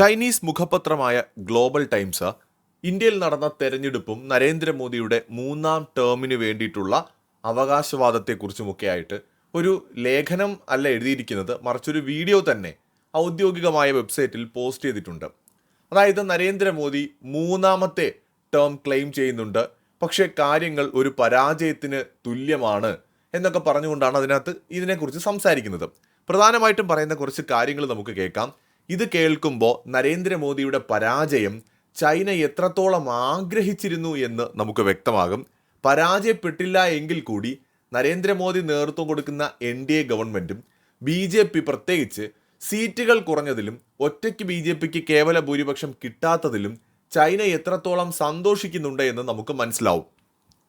Chinese മുഖപത്രമായ Global times ഇന്ത്യയിൽ നടന്ന തെരഞ്ഞെടുപ്പും നരേന്ദ്രമോദിയുടെ മൂന്നാം ടേമിന് വേണ്ടിയിട്ടുള്ള അവകാശവാദത്തെക്കുറിച്ചുമൊക്കെയായിട്ട് ഒരു ലേഖനം അല്ല എഴുതിയിരിക്കുന്നത് മറിച്ചൊരു വീഡിയോ തന്നെ ഔദ്യോഗികമായ വെബ്സൈറ്റിൽ പോസ്റ്റ് ചെയ്തിട്ടുണ്ട്. അതായത് നരേന്ദ്രമോദി മൂന്നാമത്തെ ടേം ക്ലെയിം ചെയ്യുന്നുണ്ട് പക്ഷേ കാര്യങ്ങൾ ഒരു പരാജയത്തിന് തുല്യമാണ് എന്നൊക്കെ പറഞ്ഞുകൊണ്ടാണ് അതിനകത്ത് ഇതിനെക്കുറിച്ച് സംസാരിക്കുന്നത്. പ്രധാനമായിട്ടും പറയുന്ന കുറച്ച് കാര്യങ്ങൾ നമുക്ക് കേൾക്കാം. ഇത് കേൾക്കുമ്പോൾ നരേന്ദ്രമോദിയുടെ പരാജയം ചൈന എത്രത്തോളം ആഗ്രഹിച്ചിരുന്നു എന്ന് നമുക്ക് വ്യക്തമാകും. പരാജയപ്പെട്ടില്ല എങ്കിൽ കൂടി നരേന്ദ്രമോദി നേതൃത്വം കൊടുക്കുന്ന എൻ ഡി എ ഗവൺമെന്റും ബി ജെ പി പ്രത്യേകിച്ച് സീറ്റുകൾ കുറഞ്ഞതിലും ഒറ്റയ്ക്ക് ബി ജെ പിക്ക് കേവല ഭൂരിപക്ഷം കിട്ടാത്തതിലും ചൈന എത്രത്തോളം സന്തോഷിക്കുന്നുണ്ട് എന്ന് നമുക്ക് മനസ്സിലാവും.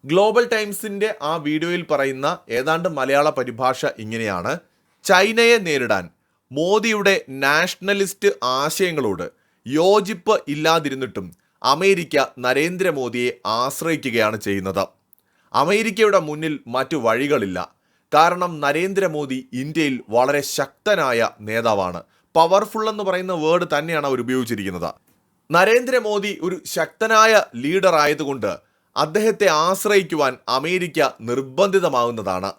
ഗ്ലോബൽ ടൈംസിന്റെ ആ വീഡിയോയിൽ പറയുന്ന ഏതാണ്ട് മലയാള പരിഭാഷ ഇങ്ങനെയാണ്. ചൈനയെ നേരിടാൻ മോദിയുടെ നാഷണലിസ്റ്റ് ആശയങ്ങളോട് യോജിപ്പ് ഇല്ലാതിരുന്നിട്ടും അമേരിക്ക നരേന്ദ്രമോദിയെ ആശ്രയിക്കുകയാണ് ചെയ്യുന്നത്. അമേരിക്കയുടെ മുന്നിൽ മറ്റു വഴികളില്ല. കാരണം നരേന്ദ്രമോദി ഇന്ത്യയിൽ വളരെ ശക്തനായ നേതാവാണ്. പവർഫുൾ എന്ന് പറയുന്ന വേർഡ് തന്നെയാണ് അവർ ഉപയോഗിച്ചിരിക്കുന്നത്. നരേന്ദ്രമോദി ഒരു ശക്തനായ ലീഡർ ആയതുകൊണ്ട് അദ്ദേഹത്തെ ആശ്രയിക്കുവാൻ അമേരിക്ക നിർബന്ധിതമാകുന്നതാണ്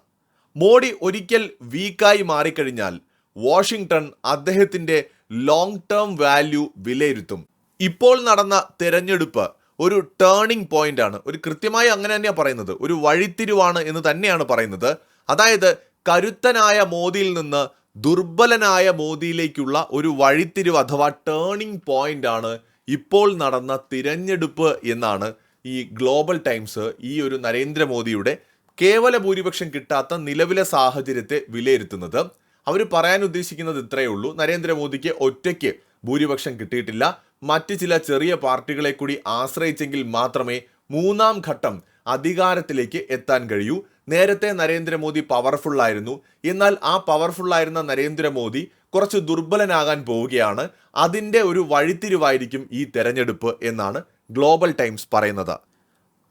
മോഡി ഒരിക്കൽ വീക്കായി മാറിക്കഴിഞ്ഞാൽ വാഷിംഗ്ടൺ അദ്ദേഹത്തിന്റെ ലോങ് ടേം വാല്യൂ വിലയിരുത്തും. ഇപ്പോൾ നടന്ന തെരഞ്ഞെടുപ്പ് ഒരു ടേണിംഗ് പോയിന്റ് ആണ്. ഒരു കൃത്യമായി അങ്ങനെ തന്നെയാണ് പറയുന്നത്. ഒരു വഴിത്തിരിവാണ് എന്ന് തന്നെയാണ് പറയുന്നത്. അതായത് കരുത്തനായ മോദിയിൽ നിന്ന് ദുർബലനായ മോദിയിലേക്കുള്ള ഒരു വഴിത്തിരിവ് അഥവാ ടേണിംഗ് പോയിന്റ് ആണ് ഇപ്പോൾ നടന്ന തിരഞ്ഞെടുപ്പ് എന്നാണ് ഈ ഗ്ലോബൽ ടൈംസ് ഈ ഒരു നരേന്ദ്രമോദിയുടെ കേവല ഭൂരിപക്ഷം കിട്ടാത്ത നിലവിലെ സാഹചര്യത്തെ വിലയിരുത്തുന്നത്. അവർ പറയാൻ ഉദ്ദേശിക്കുന്നത് ഇത്രയേ ഉള്ളൂ. നരേന്ദ്രമോദിക്ക് ഒറ്റയ്ക്ക് ഭൂരിപക്ഷം കിട്ടിയിട്ടില്ല. മറ്റ് ചില ചെറിയ പാർട്ടികളെ കൂടി ആശ്രയിച്ചെങ്കിൽ മാത്രമേ മൂന്നാം ഘട്ടം അധികാരത്തിലേക്ക് എത്താൻ കഴിയൂ. നേരത്തെ നരേന്ദ്രമോദി പവർഫുൾ ആയിരുന്നു. എന്നാൽ ആ പവർഫുൾ ആയിരുന്ന നരേന്ദ്രമോദി കുറച്ച് ദുർബലനാകാൻ പോവുകയാണ്. അതിന്റെ ഒരു വഴിത്തിരിവായിരിക്കും ഈ തെരഞ്ഞെടുപ്പ് എന്നാണ് ഗ്ലോബൽ ടൈംസ് പറയുന്നത്.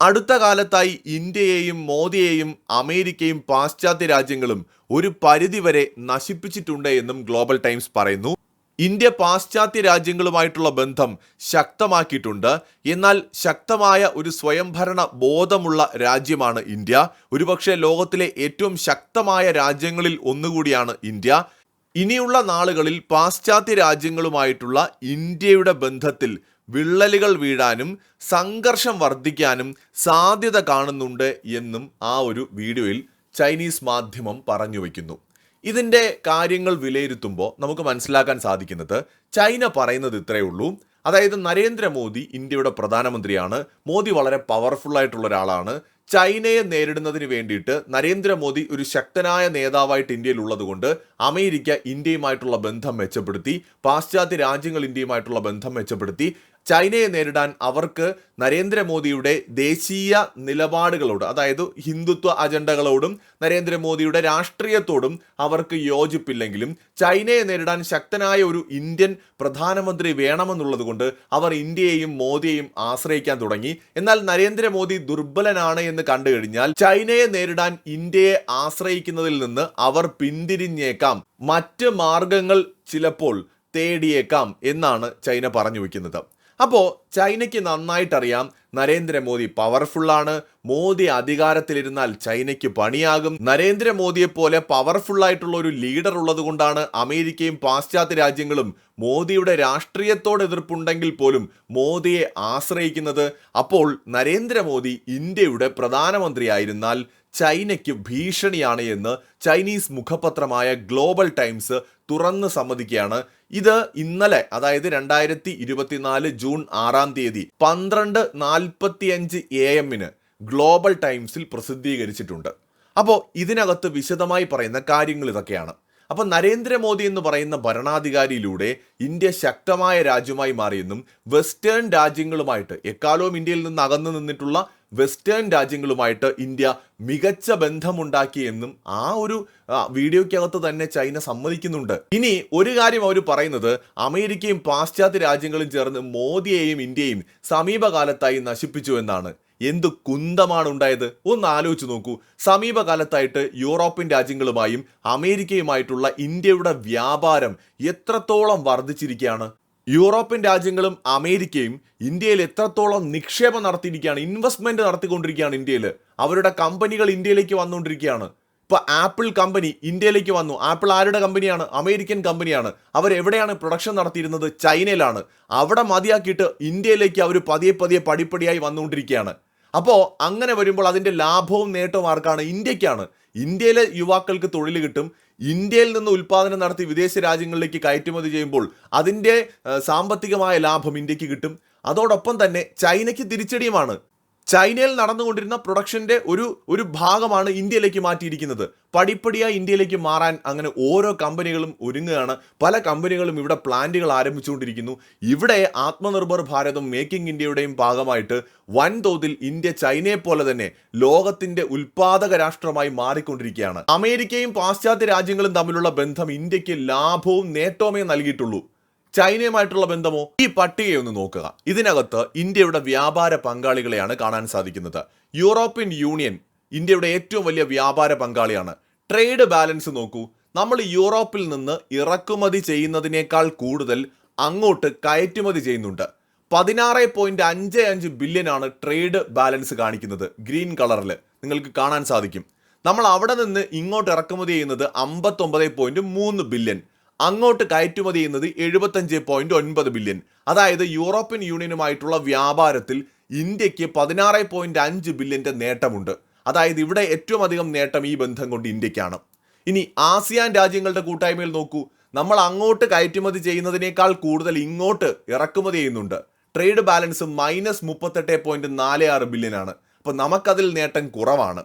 അടുത്ത കാലത്തായി ഇന്ത്യയെയും മോദിയെയും അമേരിക്കയും പാശ്ചാത്യ രാജ്യങ്ങളും ഒരു പരിധിവരെ നശിപ്പിച്ചിട്ടുണ്ട് എന്നും ഗ്ലോബൽ ടൈംസ് പറയുന്നു. ഇന്ത്യ പാശ്ചാത്യ രാജ്യങ്ങളുമായിട്ടുള്ള ബന്ധം ശക്തമാക്കിയിട്ടുണ്ട്. എന്നാൽ ശക്തമായ ഒരു സ്വയംഭരണ ബോധമുള്ള രാജ്യമാണ് ഇന്ത്യ. ഒരുപക്ഷെ ലോകത്തിലെ ഏറ്റവും ശക്തമായ രാജ്യങ്ങളിൽ ഒന്നുകൂടിയാണ് ഇന്ത്യ. ഇനിയുള്ള നാളുകളിൽ പാശ്ചാത്യ രാജ്യങ്ങളുമായിട്ടുള്ള ഇന്ത്യയുടെ ബന്ധത്തിൽ വിള്ളലുകൾ വീഴാനും സംഘർഷം വർദ്ധിക്കാനും സാധ്യത കാണുന്നുണ്ട് എന്നും ആ ഒരു വീഡിയോയിൽ ചൈനീസ് മാധ്യമം പറഞ്ഞു വയ്ക്കുന്നു ഇതിന്റെ കാര്യങ്ങൾ വിലയിരുത്തുമ്പോൾ നമുക്ക് മനസ്സിലാക്കാൻ സാധിക്കുന്നത് ചൈന പറയുന്നത് ഇത്രയേ ഉള്ളൂ. അതായത് നരേന്ദ്രമോദി ഇന്ത്യയുടെ പ്രധാനമന്ത്രിയാണ്. മോദി വളരെ പവർഫുൾ ആയിട്ടുള്ള ഒരാളാണ്. ചൈനയെ നേരിടുന്നതിന് വേണ്ടിയിട്ട് നരേന്ദ്രമോദി ഒരു ശക്തനായ നേതാവായിട്ട് ഇന്ത്യയിൽ ഉള്ളതുകൊണ്ട് അമേരിക്ക ഇന്ത്യയുമായിട്ടുള്ള ബന്ധം മെച്ചപ്പെടുത്തി പാശ്ചാത്യ രാജ്യങ്ങൾ ഇന്ത്യയുമായിട്ടുള്ള ബന്ധം മെച്ചപ്പെടുത്തി ചൈനയെ നേരിടാൻ അവർക്ക് നരേന്ദ്രമോദിയുടെ ദേശീയ നിലപാടുകളോട് അതായത് ഹിന്ദുത്വ അജണ്ടകളോടും നരേന്ദ്രമോദിയുടെ രാഷ്ട്രീയത്തോടും അവർക്ക് യോജിപ്പില്ലെങ്കിലും ചൈനയെ നേരിടാൻ ശക്തനായ ഒരു ഇന്ത്യൻ പ്രധാനമന്ത്രി വേണമെന്നുള്ളതുകൊണ്ട് അവർ ഇന്ത്യയെയും മോദിയെയും ആശ്രയിക്കാൻ തുടങ്ങി. എന്നാൽ നരേന്ദ്രമോദി ദുർബലനാണ് എന്ന് കണ്ടു കഴിഞ്ഞാൽ ചൈനയെ നേരിടാൻ ഇന്ത്യയെ ആശ്രയിക്കുന്നതിൽ നിന്ന് അവർ പിന്തിരിഞ്ഞേക്കാം. മറ്റ് മാർഗങ്ങൾ ചിലപ്പോൾ തേടിയേക്കാം എന്നാണ് ചൈന പറഞ്ഞു വയ്ക്കുന്നത് അപ്പോൾ ചൈനയ്ക്ക് നന്നായിട്ടറിയാം നരേന്ദ്രമോദി പവർഫുള്ളാണ് മോദി അധികാരത്തിലിരുന്നാൽ ചൈനയ്ക്ക് പണിയാകും. നരേന്ദ്രമോദിയെ പോലെ പവർഫുള്ളായിട്ടുള്ള ഒരു ലീഡർ ഉള്ളതുകൊണ്ടാണ് അമേരിക്കയും പാശ്ചാത്യ രാജ്യങ്ങളും മോദിയുടെ രാഷ്ട്രീയത്തോട് എതിർപ്പുണ്ടെങ്കിൽ പോലും മോദിയെ ആശ്രയിക്കുന്നത്. അപ്പോൾ നരേന്ദ്രമോദി ഇന്ത്യയുടെ പ്രധാനമന്ത്രിയായിരുന്നാൽ ചൈനയ്ക്ക് ഭീഷണിയാണ് എന്ന് ചൈനീസ് മുഖപത്രമായ ഗ്ലോബൽ ടൈംസ് തുറന്ന് സമ്മതിക്കുകയാണ്. ഇത് ഇന്നലെ അതായത് രണ്ടായിരത്തി ഇരുപത്തിനാല് ജൂൺ ആറാം തീയതി പന്ത്രണ്ട് നാൽപ്പത്തിയഞ്ച് എ എമ്മിന് ഗ്ലോബൽ ടൈംസിൽ പ്രസിദ്ധീകരിച്ചിട്ടുണ്ട്. അപ്പോൾ ഇതിനകത്ത് വിശദമായി പറയുന്ന കാര്യങ്ങൾ ഇതൊക്കെയാണ്. അപ്പോൾ നരേന്ദ്രമോദി എന്ന് പറയുന്ന ഭരണാധികാരിയിലൂടെ ഇന്ത്യ ശക്തമായ രാജ്യമായി മാറിയെന്നും വെസ്റ്റേൺ രാജ്യങ്ങളുമായിട്ട് എക്കാലവും ഇന്ത്യയിൽ നിന്ന് അകന്നു നിന്നിട്ടുള്ള വെസ്റ്റേൺ രാജ്യങ്ങളുമായിട്ട് ഇന്ത്യ മികച്ച ബന്ധമുണ്ടാക്കി എന്നും ആ ഒരു വീഡിയോയ്ക്കകത്ത് തന്നെ ചൈന സമ്മതിക്കുന്നുണ്ട്. ഇനി ഒരു കാര്യം അവർ പറയുന്നത് അമേരിക്കയും പാശ്ചാത്യ രാജ്യങ്ങളും ചേർന്ന് മോദിയെയും ഇന്ത്യയും സമീപകാലത്തായി നശിപ്പിച്ചു എന്നാണ്. എന്ത് കുന്തമാണ് ഉണ്ടായത്? ഒന്ന് ആലോചിച്ച് നോക്കൂ. സമീപകാലത്തായിട്ട് യൂറോപ്യൻ രാജ്യങ്ങളുമായും അമേരിക്കയുമായിട്ടുള്ള ഇന്ത്യയുടെ വ്യാപാരം എത്രത്തോളം വർദ്ധിച്ചിരിക്കുകയാണ്? യൂറോപ്യൻ രാജ്യങ്ങളും അമേരിക്കയും ഇന്ത്യയിൽ എത്രത്തോളം നിക്ഷേപം നടത്തിയിരിക്കുകയാണ് ഇൻവെസ്റ്റ്മെന്റ് നടത്തിക്കൊണ്ടിരിക്കുകയാണ് ഇന്ത്യയിൽ. അവരുടെ കമ്പനികൾ ഇന്ത്യയിലേക്ക് വന്നുകൊണ്ടിരിക്കുകയാണ്. ഇപ്പൊ ആപ്പിൾ കമ്പനി ഇന്ത്യയിലേക്ക് വന്നു. ആപ്പിൾ ആരുടെ കമ്പനിയാണ്? അമേരിക്കൻ കമ്പനിയാണ്. അവർ എവിടെയാണ് പ്രൊഡക്ഷൻ നടത്തിയിരുന്നത്? ചൈനയിലാണ്. അവിടെ മതിയാക്കിയിട്ട് ഇന്ത്യയിലേക്ക് അവർ പതിയെ പതിയെ പടിപ്പടിയായി വന്നുകൊണ്ടിരിക്കുകയാണ്. അപ്പോൾ അങ്ങനെ വരുമ്പോൾ അതിന്റെ ലാഭവും നേട്ടവും ആർക്കാണ്? ഇന്ത്യക്കാണ്. ഇന്ത്യയിലെ യുവാക്കൾക്ക് തൊഴിൽ കിട്ടും. ഇന്ത്യയിൽ നിന്ന് ഉൽപ്പാദനം നടത്തി വിദേശ രാജ്യങ്ങളിലേക്ക് കയറ്റുമതി ചെയ്യുമ്പോൾ അതിന്റെ സാമ്പത്തികമായ ലാഭം ഇന്ത്യയ്ക്ക് കിട്ടും. അതോടൊപ്പം തന്നെ ചൈനയ്ക്ക് തിരിച്ചടിയുമാണ്. ചൈനയിൽ നടന്നുകൊണ്ടിരുന്ന പ്രൊഡക്ഷന്റെ ഒരു ഒരു ഭാഗമാണ് ഇന്ത്യയിലേക്ക് മാറ്റിയിരിക്കുന്നത്. പടിപ്പടിയായി ഇന്ത്യയിലേക്ക് മാറാൻ അങ്ങനെ ഓരോ കമ്പനികളും ഒരുങ്ങുകയാണ്. പല കമ്പനികളും ഇവിടെ പ്ലാന്റുകൾ ആരംഭിച്ചുകൊണ്ടിരിക്കുന്നു. ഇവിടെ ആത്മനിർഭർ ഭാരതം മേക്കിംഗ് ഇന്ത്യയുടെയും ഭാഗമായിട്ട് വൻതോതിൽ ഇന്ത്യ ചൈനയെ പോലെ തന്നെ ലോകത്തിന്റെ ഉൽപാദക രാഷ്ട്രമായി മാറിക്കൊണ്ടിരിക്കുകയാണ്. അമേരിക്കയും പാശ്ചാത്യ രാജ്യങ്ങളും തമ്മിലുള്ള ബന്ധം ഇന്ത്യയ്ക്ക് ലാഭവും നേട്ടവുമേ നൽകിയിട്ടുള്ളൂ. ചൈനയുമായിട്ടുള്ള ബന്ധമോ? ഈ പട്ടികയൊന്ന് നോക്കുക. ഇതിനകത്ത് ഇന്ത്യയുടെ വ്യാപാര പങ്കാളികളെയാണ് കാണാൻ സാധിക്കുന്നത്. യൂറോപ്യൻ യൂണിയൻ ഇന്ത്യയുടെ ഏറ്റവും വലിയ വ്യാപാര പങ്കാളിയാണ്. ട്രേഡ് ബാലൻസ് നോക്കൂ. നമ്മൾ യൂറോപ്പിൽ നിന്ന് ഇറക്കുമതി ചെയ്യുന്നതിനേക്കാൾ കൂടുതൽ അങ്ങോട്ട് കയറ്റുമതി ചെയ്യുന്നുണ്ട്. പതിനാറ് പോയിന്റ് അഞ്ച് അഞ്ച് ബില്യൺ ആണ് ട്രേഡ് ബാലൻസ് കാണിക്കുന്നത് ഗ്രീൻ കളറിൽ നിങ്ങൾക്ക് കാണാൻ സാധിക്കും. നമ്മൾ അവിടെ നിന്ന് ഇങ്ങോട്ട് ഇറക്കുമതി ചെയ്യുന്നത് അമ്പത്തൊമ്പത് പോയിന്റ് മൂന്ന് ബില്യൺ അങ്ങോട്ട് കയറ്റുമതി ചെയ്യുന്നത് എഴുപത്തഞ്ച് പോയിന്റ് ഒൻപത് ബില്യൺ. അതായത് യൂറോപ്യൻ യൂണിയനുമായിട്ടുള്ള വ്യാപാരത്തിൽ ഇന്ത്യയ്ക്ക് പതിനാറ് പോയിന്റ് അഞ്ച് ബില്യന്റെ നേട്ടമുണ്ട്. അതായത് ഇവിടെ ഏറ്റവും അധികം നേട്ടം ഈ ബന്ധം കൊണ്ട് ഇന്ത്യക്കാണ്. ഇനി ആസിയാൻ രാജ്യങ്ങളുടെ കൂട്ടായ്മയിൽ നോക്കൂ. നമ്മൾ അങ്ങോട്ട് കയറ്റുമതി ചെയ്യുന്നതിനേക്കാൾ കൂടുതൽ ഇങ്ങോട്ട് ഇറക്കുമതി ചെയ്യുന്നുണ്ട്. ട്രേഡ് ബാലൻസ് മൈനസ് മുപ്പത്തെട്ട് പോയിന്റ് നാല് ആറ് ബില്യൻ ആണ് അപ്പോൾ നമുക്കതിൽ നേട്ടം കുറവാണ്.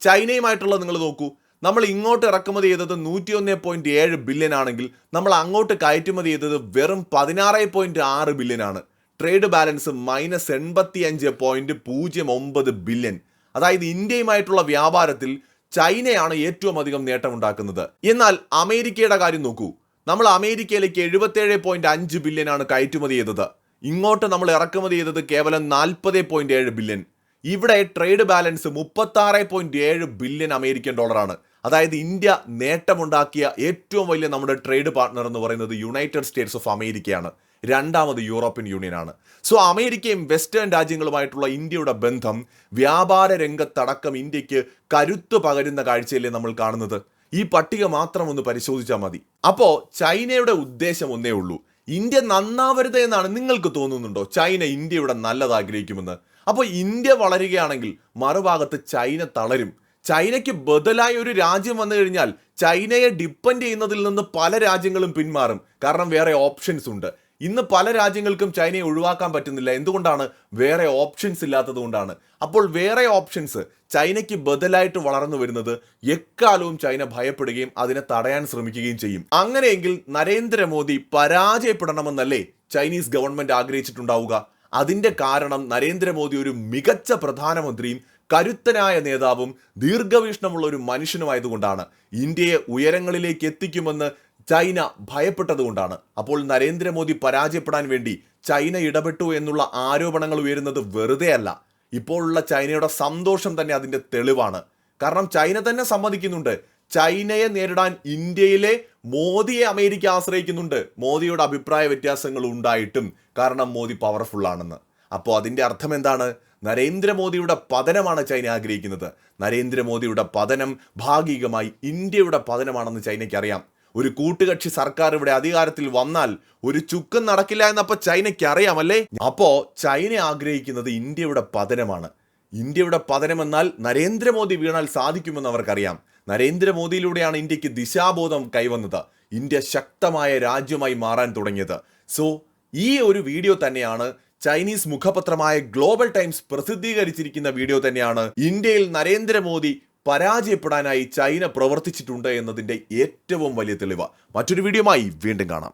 ചൈനയുമായിട്ടുള്ള നിങ്ങൾ നോക്കൂ. നമ്മൾ ഇങ്ങോട്ട് ഇറക്കുമതി ചെയ്തത് നൂറ്റി ഒന്ന് പോയിന്റ് ഏഴ് ബില്യൺ ആണെങ്കിൽ നമ്മൾ അങ്ങോട്ട് കയറ്റുമതി ചെയ്തത് വെറും പതിനാറ് പോയിന്റ് ആറ് ബില്യൺ ആണ്. ട്രേഡ് ബാലൻസ് മൈനസ് എൺപത്തി അഞ്ച് പോയിന്റ് പൂജ്യം ഒമ്പത് ബില്യൺ അതായത് ഇന്ത്യയുമായിട്ടുള്ള വ്യാപാരത്തിൽ ചൈനയാണ് ഏറ്റവും അധികം നേട്ടമുണ്ടാക്കുന്നത്. എന്നാൽ അമേരിക്കയുടെ കാര്യം നോക്കൂ. നമ്മൾ അമേരിക്കയിലേക്ക് എഴുപത്തേഴ് പോയിന്റ് അഞ്ച് ബില്യൺ ആണ് കയറ്റുമതി ചെയ്തത്. ഇങ്ങോട്ട് നമ്മൾ ഇറക്കുമതി ചെയ്തത് കേവലം നാൽപ്പത് പോയിന്റ് ഏഴ് ബില്യൺ ഇവിടെ ട്രേഡ് ബാലൻസ് മുപ്പത്തി പോയിന്റ് ഏഴ് ബില്യൺ അമേരിക്കൻ ഡോളറാണ് അതായത് ഇന്ത്യ നേട്ടമുണ്ടാക്കിയ ഏറ്റവും വലിയ നമ്മുടെ ട്രേഡ് പാർട്ണർ എന്ന് പറയുന്നത് യുണൈറ്റഡ് സ്റ്റേറ്റ്സ് ഓഫ് അമേരിക്കയാണ്. രണ്ടാമത് യൂറോപ്യൻ യൂണിയനാണ്. സോ അമേരിക്കയും വെസ്റ്റേൺ രാജ്യങ്ങളുമായിട്ടുള്ള ഇന്ത്യയുടെ ബന്ധം വ്യാപാര രംഗത്തടക്കം ഇന്ത്യയ്ക്ക് കരുത്ത് പകരുന്ന കാഴ്ചയല്ലേ നമ്മൾ കാണുന്നത്. ഈ പട്ടിക മാത്രം ഒന്ന് പരിശോധിച്ചാൽ മതി. അപ്പോൾ ചൈനയുടെ ഉദ്ദേശം ഒന്നേ ഉള്ളൂ. ഇന്ത്യ നന്നാവരുത് എന്നാണ് നിങ്ങൾക്ക് തോന്നുന്നുണ്ടോ? ചൈന ഇന്ത്യയുടെ നല്ലത് ആഗ്രഹിക്കുമെന്ന് അപ്പോൾ ഇന്ത്യ വളരുകയാണെങ്കിൽ മറുഭാഗത്ത് ചൈന തളരും. ചൈനയ്ക്ക് ബദലായ ഒരു രാജ്യം വന്നു കഴിഞ്ഞാൽ ചൈനയെ ഡിപ്പെൻഡ് ചെയ്യുന്നതിൽ നിന്ന് പല രാജ്യങ്ങളും പിന്മാറും. കാരണം വേറെ ഓപ്ഷൻസ് ഉണ്ട്. ഇന്ന് പല രാജ്യങ്ങൾക്കും ചൈനയെ ഒഴിവാക്കാൻ പറ്റുന്നില്ല. എന്തുകൊണ്ടാണ്? വേറെ ഓപ്ഷൻസ് ഇല്ലാത്തത് കൊണ്ടാണ്. അപ്പോൾ വേറെ ഓപ്ഷൻസ് ചൈനയ്ക്ക് ബദലായിട്ട് വളർന്നു വരുന്നത് എക്കാലവും ചൈന ഭയപ്പെടുകയും അതിനെ തടയാൻ ശ്രമിക്കുകയും ചെയ്യും. അങ്ങനെയെങ്കിൽ നരേന്ദ്രമോദി പരാജയപ്പെടണമെന്നല്ലേ ചൈനീസ് ഗവൺമെന്റ് ആഗ്രഹിച്ചിട്ടുണ്ടാവുക? അതിന്റെ കാരണം നരേന്ദ്രമോദി ഒരു മികച്ച പ്രധാനമന്ത്രിയും കരുത്തനായ നേതാവും ദീർഘവീക്ഷണമുള്ള ഒരു മനുഷ്യനുമായതുകൊണ്ടാണ് ഇന്ത്യയെ ഉയരങ്ങളിലേക്ക് എത്തിക്കുമെന്ന് ചൈന ഭയപ്പെട്ടതുകൊണ്ടാണ്. അപ്പോൾ നരേന്ദ്രമോദി പരാജയപ്പെടാൻ വേണ്ടി ചൈന ഇടപെട്ടു എന്നുള്ള ആരോപണങ്ങൾ ഉയരുന്നത് വെറുതെയല്ല. ഇപ്പോഴുള്ള ചൈനയുടെ സന്തോഷം തന്നെ അതിന്റെ തെളിവാണ്. കാരണം ചൈന തന്നെ സമ്മതിക്കുന്നുണ്ട്. ചൈനയെ നേരിടാൻ ഇന്ത്യയിലെ മോദിയെ അമേരിക്ക ആശ്രയിക്കുന്നുണ്ട്. മോദിയുടെ അഭിപ്രായ വ്യത്യാസങ്ങൾ ഉണ്ടായിട്ടും കാരണം മോദി പവർഫുൾ ആണെന്ന്. അപ്പോൾ അതിന്റെ അർത്ഥം എന്താണ്? നരേന്ദ്രമോദിയുടെ പതനമാണ് ചൈന ആഗ്രഹിക്കുന്നത്. നരേന്ദ്രമോദിയുടെ പതനം ഭാഗികമായി ഇന്ത്യയുടെ പതനമാണെന്ന് ചൈനയ്ക്ക് അറിയാം ഒരു കൂട്ടുകക്ഷി സർക്കാർ ഇവിടെ അധികാരത്തിൽ വന്നാൽ ഒരു ചുക്കം നടക്കില്ല എന്നപ്പോൾ ചൈനയ്ക്ക് അറിയാമല്ലേ? അപ്പോൾ ചൈന ആഗ്രഹിക്കുന്നത് ഇന്ത്യയുടെ പതനമാണ്. ഇന്ത്യയുടെ പതനമെന്നാൽ നരേന്ദ്രമോദി വീണാൽ സാധിക്കുമെന്ന് അവർക്കറിയാം. നരേന്ദ്രമോദിയിലൂടെയാണ് ഇന്ത്യയ്ക്ക് ദിശാബോധം കൈവന്നത്. ഇന്ത്യ ശക്തമായ രാജ്യമായി മാറാൻ തുടങ്ങിയത്. സോ ഈ ഒരു വീഡിയോ തന്നെയാണ് ചൈനീസ് മുഖപത്രമായ ഗ്ലോബൽ ടൈംസ് പ്രസിദ്ധീകരിച്ചിരിക്കുന്ന വീഡിയോ തന്നെയാണ് ഇന്ത്യയിൽ നരേന്ദ്രമോദി പരാജയപ്പെടാനായി ചൈന പ്രവർത്തിച്ചിട്ടുണ്ട് എന്നതിന്റെ ഏറ്റവും വലിയ തെളിവ്. മറ്റൊരു വീഡിയോമായി വീണ്ടും കാണാം.